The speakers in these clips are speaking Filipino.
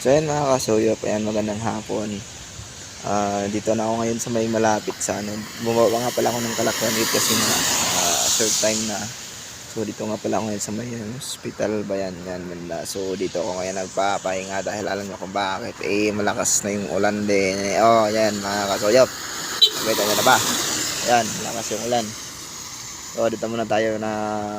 So ayan mga kasuyop, ayan magandang hapon. Ah, dito na ako ngayon sa may malapit sa ano. Bumaba nga pala ako ng Kalakwan 8 kasi na ah, short time na. So dito nga pala ako ngayon sa may hospital ba yan, yan Manila. So dito ako ngayon nagpapahinga dahil alam niyo kung bakit. Eh malakas na yung ulan din. Oh, yan mga kasuyop. Nakita niyo na ba? Yan, malakas yung ulan. So dito muna tayo na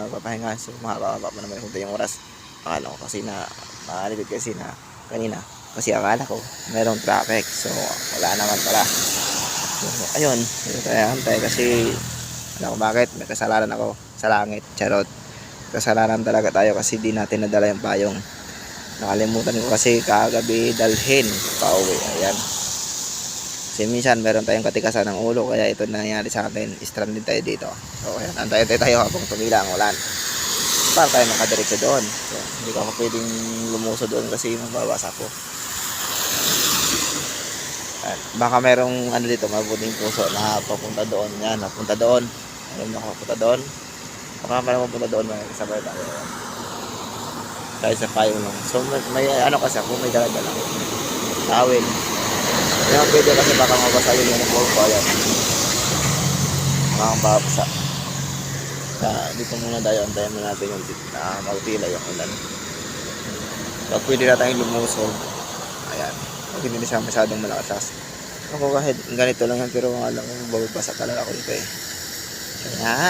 papahinga. So makakababa pa naman kung yung oras. Akala ko kasi na makalipit kasi na kanina. Kasi akala ko merong traffic. So wala naman pala. So ayun, dito tayo antay kasi alam ko bakit may kasalanan ako sa langit. Charot. Kasalanan talaga tayo kasi di natin nadala yung payong. Nakalimutan ko kasi kagabi dalhin pauwi. Ayan. Kasi minsan meron tayong katikasan ng ulo kaya ito nangyari sa atin. Stranded tayo dito. So ayan, antay tayo habang tumila ang ulan para tayo makadiretso doon. So, hindi ko ako pwedeng lumuso doon kasi mababasa ko. At baka merong ano dito, mabuting puso na papunta doon. Yan, papunta doon. Alam mo papunta doon. Baka merong papunta doon, may kasabay tayo. Dahil sa payong lang. So, may, may ano kasi ako, may dala-dala ako. Tawil. Kaya pwede kasi baka mabasa yung uniform ko. Ayan. Mga babasa. Kaya dito muna tayo, antayin natin yung na magtila yung ulan. Pag pwede na tayong lumusog, ayan, pag hindi na siya masyadong malakas. Ako kahit ganito lang yan, pero alam ko, bababasa talaga ako dito eh. Kaya, ayan.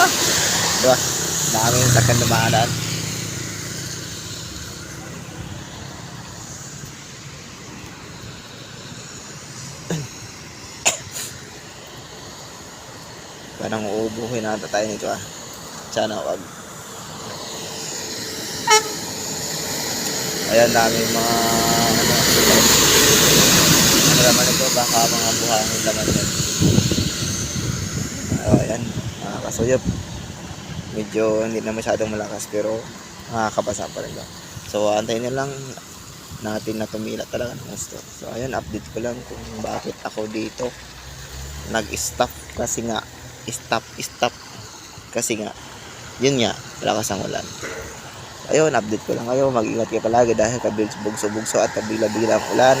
Ah! Diba? Daming sakyan dumaanan. Parang uubuhin nata tayo nito ah. Sana wag. Ayan dami mga ano, ano naman ito, baka mga buhangin laman yun. Oh, ayan, mga kasuyop. Medyo hindi na masyadong malakas pero nakakabasa pa rin ba. So antayin nyo lang natin na tumila talaga ng gusto. So ayan, update ko lang kung bakit ako dito nag-stop kasi nga stop, stop. Kasi nga, yun nga, malakas ang ulan. Ayun, update ko lang kayo. Mag-ingat kayo palagi dahil kabils bugso-bugso at kabila-bila ang ulan.